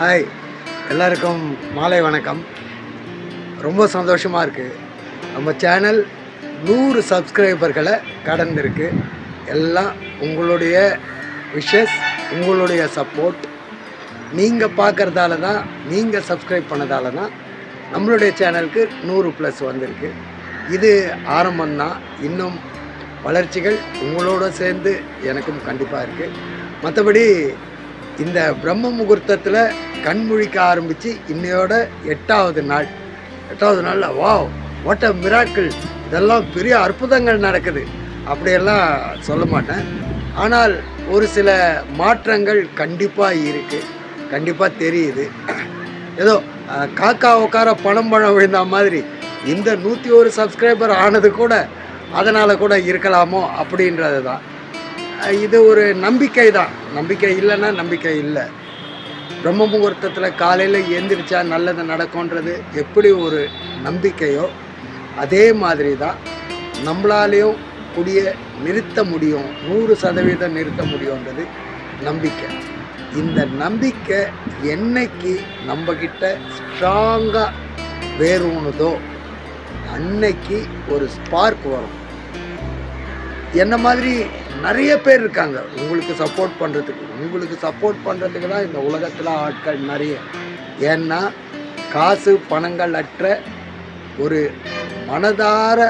Hi எல்லாருக்கும் மாலை வணக்கம். ரொம்ப சந்தோஷமாக இருக்குது நம்ம சேனல் நூறு சப்ஸ்கிரைபர்களை கடந்திருக்கு. எல்லாம் உங்களுடைய விஷஸ் உங்களுடைய சப்போர்ட் நீங்கள் பார்க்குறதால தான் நீங்கள் சப்ஸ்கிரைப் பண்ணதால தான் நம்மளுடைய சேனலுக்கு நூறு ப்ளஸ் வந்திருக்கு. இது ஆரம்பம்தான் இன்னும் வளர்ச்சிகள் உங்களோட சேர்ந்து எனக்கும் கண்டிப்பாக இருக்குது மற்றபடி இந்த பிரம்ம முகூர்த்தத்தில் கண் முழிக்க ஆரம்பித்து இன்னையோட எட்டாவது நாள். எட்டாவது நாளில் வாவ் வாட் அ மிராக்கிள் இதெல்லாம் பெரிய அற்புதங்கள் நடக்குது. அப்படியெல்லாம் சொல்ல மாட்டேன். ஆனால் ஒரு சில மாற்றங்கள் கண்டிப்பாக இருக்குது கண்டிப்பாக தெரியுது. ஏதோ காக்கா உட்கார பணம் பழம் விழுந்த மாதிரி இந்த நூற்றி ஒரு சப்ஸ்கிரைபர் ஆனது கூட அதனால் கூட இருக்கலாமோ அப்படின்றது தான் இது ஒரு நம்பிக்கை தான். நம்பிக்கை இல்லைன்னா நம்பிக்கை இல்லை. பிரம்ம முகூர்த்தத்தில் காலையில் எழுந்திரிச்சா நல்லது நடக்கும்ன்றது எப்படி ஒரு நம்பிக்கையோ அதே மாதிரி தான் நம்மளாலேயும் கூடிய நிறுத்த முடியும். நூறு சதவீதம் நிறுத்த முடியுன்றது நம்பிக்கை. இந்த நம்பிக்கை என்னைக்கு நம்மக்கிட்ட ஸ்ட்ராங்காக வேரூணுதோ அன்னைக்கு ஒரு ஸ்பார்க் வரும். என்ன மாதிரி நிறைய பேர் இருக்காங்க. உங்களுக்கு சப்போர்ட் பண்ணுறதுக்கு உங்களுக்கு சப்போர்ட் பண்ணுறதுக்கு தான் இந்த உலகத்தில் ஆட்கள் நிறைய. ஏன்னா காசு பணங்கள் அற்ற ஒரு மனதார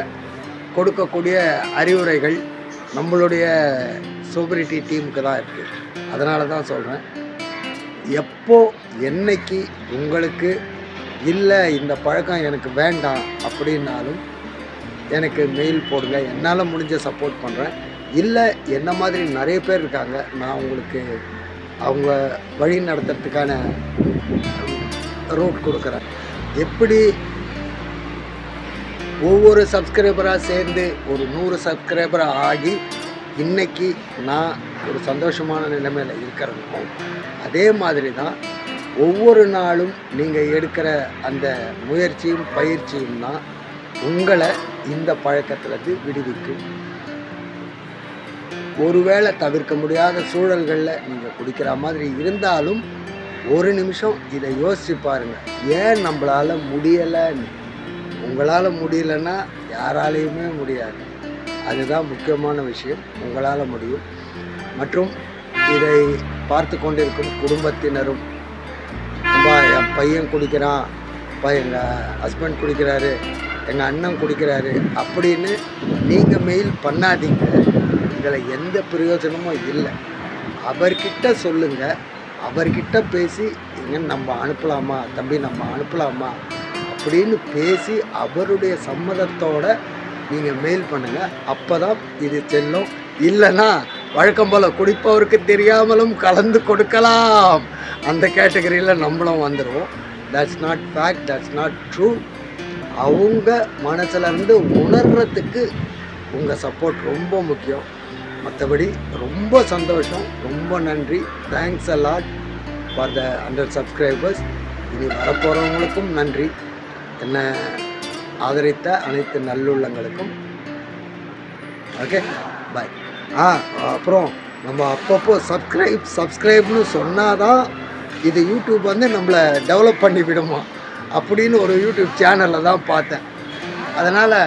கொடுக்கக்கூடிய அறிவுரைகள் நம்மளுடைய சூப்பரிட்டி டீமுக்கு தான் இருக்குது அதனால தான் சொல்கிறேன் எப்போ என்னைக்கு உங்களுக்கு இல்லை இந்த பழக்கம் எனக்கு வேண்டாம் அப்படின்னாலும் எனக்கு மெயில் போடுங்க. என்னால் முடிஞ்ச சப்போர்ட் பண்ணுறேன் இல்லை என்ன மாதிரி நிறைய பேர் இருக்காங்க. நான் உங்களுக்கு அவங்க வழி நடத்துறதுக்கான ரூட் கொடுக்குறேன். எப்படி ஒவ்வொரு சப்ஸ்கிரைபராக சேர்ந்து ஒரு நூறு சப்ஸ்கிரைபராக ஆகி இன்னைக்கு நான் ஒரு சந்தோஷமான நிலைமையில் இருக்கிறனோ அதே மாதிரி தான் ஒவ்வொரு நாளும் நீங்கள் எடுக்கிற அந்த முயற்சியும் பயிற்சியும் தான் உங்களை இந்த பழக்கத்திலிருந்து விடுவிக்கும். ஒருவேளை தவிர்க்க முடியாத சூழல்களில் நீங்கள் குடிக்கிற மாதிரி இருந்தாலும் ஒரு நிமிஷம் இதை யோசிச்சு பாருங்கள் ஏன் நம்மளால் முடியலைன்னு உங்களால் முடியலன்னா யாராலையுமே முடியாது. அதுதான் முக்கியமான விஷயம். உங்களால் முடியும். மற்றும் இதை பார்த்து கொண்டிருக்கும் குடும்பத்தினரும் அப்பா என் பையன் குடிக்கிறான். அப்பா எங்கள் ஹஸ்பண்ட் குடிக்கிறாரு. எங்கள் அண்ணன் குடிக்கிறாரு. அப்படின்னு நீங்கள் மெயில் பண்ணாதீங்க. இதில் எந்த பிரயோஜனமும் இல்லை. அவர்கிட்ட சொல்லுங்கள் அவர்கிட்ட பேசி எங்க நம்ம அனுப்பலாமா? தம்பி நம்ம அனுப்பலாமா? அப்படின்னு பேசி அவருடைய சம்மதத்தோட நீங்கள் மெயில் பண்ணுங்கள் அப்போ தான் இது செல்லும். இல்லைன்னா வழக்கம் போல் குடிப்பவருக்கு தெரியாமலும் கலந்து கொடுக்கலாம். அந்த கேட்டகரியில் நம்மளும் வந்துடுவோம் that's not fact that's not true அவங்க மனசுலேருந்து உணர்றதுக்கு உங்கள் சப்போர்ட் ரொம்ப முக்கியம். மற்றபடி ரொம்ப சந்தோஷம் ரொம்ப நன்றி. Thanks a lot for the hundred subscribers இனி வரப்போகிறவங்களுக்கும் நன்றி. என்னை ஆதரித்த அனைத்து நல்லுள்ளங்களுக்கும். ஓகே பாய் ஆ அப்புறம் நம்ம அப்பப்போ சப்ஸ்கிரைப் சப்ஸ்கிரைப்னு சொன்னாதான் இது யூடியூப் வந்து நம்மளை டெவலப் பண்ணி விடுமா? அப்படின்னு ஒரு யூடியூப் சேனலில் தான் பார்த்தேன். அதனால்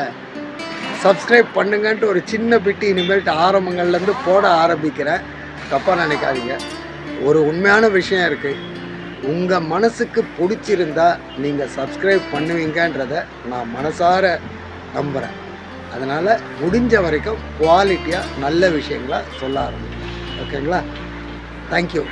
சப்ஸ்கிரைப் பண்ணுங்கன்ட்டு ஒரு சின்ன பிட்டு இனிமேல்ட்டு ஆரம்பங்கள்லேருந்து போட ஆரம்பிக்கிறேன். தப்பாக நினைக்காதீங்க. ஒரு உண்மையான விஷயம் இருக்குது உங்கள் மனசுக்கு பிடிச்சிருந்தா நீங்கள் சப்ஸ்கிரைப் பண்ணுவீங்கன்றத நான் மனசார நம்புகிறேன் அதனால் முடிஞ்ச வரைக்கும் குவாலிட்டியாக நல்ல விஷயங்களாக சொல்ல ஆரம்பிக்கிறேன் ஓகேங்களா தேங்க்யூ